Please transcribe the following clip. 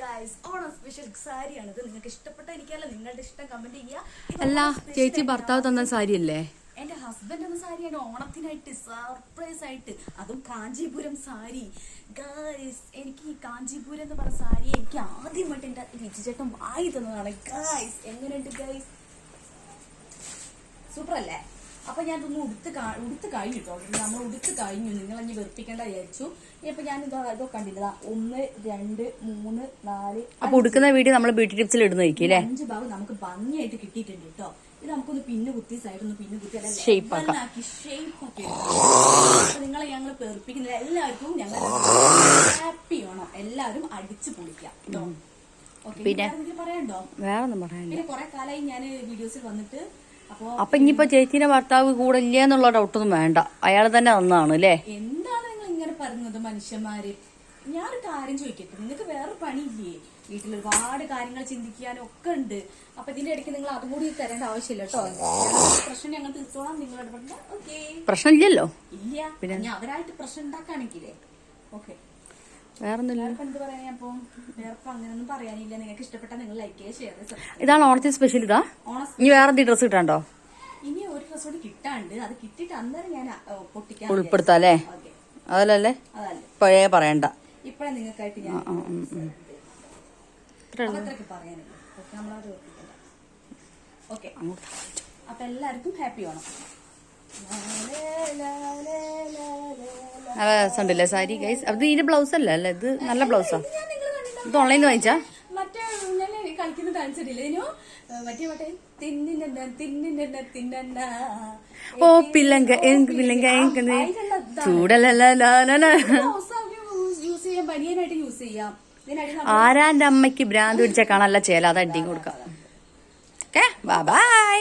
Guys Onam special സാരിയാണ് ഇത് നിങ്ങൾക്ക് ഇഷ്ടപ്പെട്ട എനിക്കല്ല നിങ്ങളുടെ ഇഷ്ടം കമന്റ് ചെയ്യുക. അല്ല ചേച്ചി ഭർത്താവ് തന്ന സാരിയല്ലേ? എന്റെ ഹസ്ബൻഡ് എന്ന സാരിയാണ് ഓണത്തിനായിട്ട് സർപ്രൈസ് ആയിട്ട്. അതും കാഞ്ചീപുരം സാരി. ഗായ്സ് എനിക്ക് ഈ കാഞ്ചീപുരം എന്ന് പറഞ്ഞ സാരി എനിക്ക് ആദ്യമായിട്ട് എന്റെ രുചിചേട്ടൻ വായി തന്നതാണ്. ഗായ്സ് എങ്ങനെയുണ്ട് ഗായ്സ് സൂപ്പർ അല്ലേ അപ്പൊ ഞാൻ ഇതൊന്ന് ഉടുത്ത് ഉടുത്ത് കഴിഞ്ഞു കേട്ടോ നമ്മൾ ഉടുത്ത് കഴിഞ്ഞു. നിങ്ങൾ അഞ്ഞ് വെറുപ്പിക്കേണ്ട വിചാരിച്ചു. ഇപ്പൊ ഞാൻ ഇതോ കണ്ടില്ല? ഒന്ന് രണ്ട് മൂന്ന് നാല് അപ്പൊ ഉടുക്കുന്ന വീഡിയോ നമ്മൾ ബ്യൂട്ടി ടിപ്സിൽ ഇടുന്നതായിരിക്കും അല്ലേ? അഞ്ച് ഭാഗം നമുക്ക് ഭംഗിയായിട്ട് കിട്ടിയിട്ടുണ്ട് കേട്ടോ. ഇത് നമുക്കൊന്ന് പിന്ന് കുത്തി സൈഡ് ഒന്ന് പിന്ന് കുത്തി ഷേപ്പ് ആക്കാം. ഷേപ്പ് ആക്കി നിങ്ങളെ ഞങ്ങൾ പേർപ്പിക്കുന്നില്ല എല്ലാവർക്കും ഞങ്ങൾ ഹാപ്പി ആണോ എല്ലാവരും അടിച്ചു പൊളിക്കാം കേട്ടോ. പിന്നെ? പറയണ്ടോ പറയാനുണ്ടോ? വേറെ ഒന്നും പറയാനില്ല. പിന്നെ കുറെ കാലമായി ഞാൻ വീഡിയോസിൽ വന്നിട്ട് അപ്പോ ഇനിയിപ്പോ ചേച്ചീന്റെ ഭർത്താവ് കൂടെ ഇല്ല എന്നുള്ള ഡൗട്ടൊന്നും വേണ്ട. അയാൾ തന്നെ നന്നാണ് അല്ലേ? എന്താണ് നിങ്ങൾ ഇങ്ങനെ പറയുന്നത് മനുഷ്യന്മാര്? ഞാനൊരു കാര്യം ചോദിക്കട്ടെ നിങ്ങൾക്ക് വേറെ പണിയില്ലേ? വീട്ടിൽ ഒരുപാട് കാര്യങ്ങൾ ചിന്തിക്കാനും ഒക്കെ ഉണ്ട്. അപ്പൊ ഇതിന്റെ ഇടയ്ക്ക് നിങ്ങൾ അതും കൂടി തരേണ്ട ആവശ്യമില്ല കേട്ടോ. പ്രശ്നം ഞങ്ങൾ തീർത്തോളാം നിങ്ങളുടെ പ്രശ്നം ഓക്കെ പ്രശ്നമില്ലല്ലോ. ഇല്ല പിന്നെ? അവരായിട്ട് പ്രശ്നം ഉണ്ടാക്കുകയാണെങ്കിലേ ഓക്കെ ഇതാണ് ഓണത്തിന് സ്പെഷ്യൽ ഇതാ. ഇനി വേറെ എന്തെങ്കിലും ഡ്രസ് കിട്ടാണ്ടോ ഇനി ഒരു ഡ്രസ് കൂടി കിട്ടാണ്ട് അത് കിട്ടിട്ട് അന്നേരം ഞാൻ പൊട്ടിക്കാൻ ഉൾപ്പെടുത്താം അല്ലേ? അതല്ലേ? പഴയ പറയണ്ട. ഇപ്പഴേ നിങ്ങൾക്കായിട്ട് ഞാൻ അപ്പൊ എല്ലാവർക്കും ഹാപ്പി ആണോ രസമുണ്ടല്ലേ സാരി ഗൈസ് അത് ഇതിന്റെ ബ്ലൗസ് അല്ല അല്ലേ? ഇത് നല്ല ബ്ലൗസാ ഇത് ഓൺലൈനിൽ വാങ്ങിച്ചാ? മറ്റേ ഞാൻ കളിക്കുന്ന ഡാൻസ് ഇല്ലേ ഇനോ? മറ്റേ മറ്റേ തിന്നിന്ന തിന്നിന്ന തിന്നന്ന ഓ പില്ലങ്ക എനിക്ക് പില്ലങ്ക എനിക്ക് യൂസ് ചെയ്യാം ബനിയനായിട്ട് യൂസ് ചെയ്യാം. ഇതിനടി ആരാന്റെ അമ്മയ്ക്ക് ഭ്രാന്ത് പിടിച്ച കാണാനല്ല ചേല? അത് അടിയും കൊടുക്കാം. Okay bye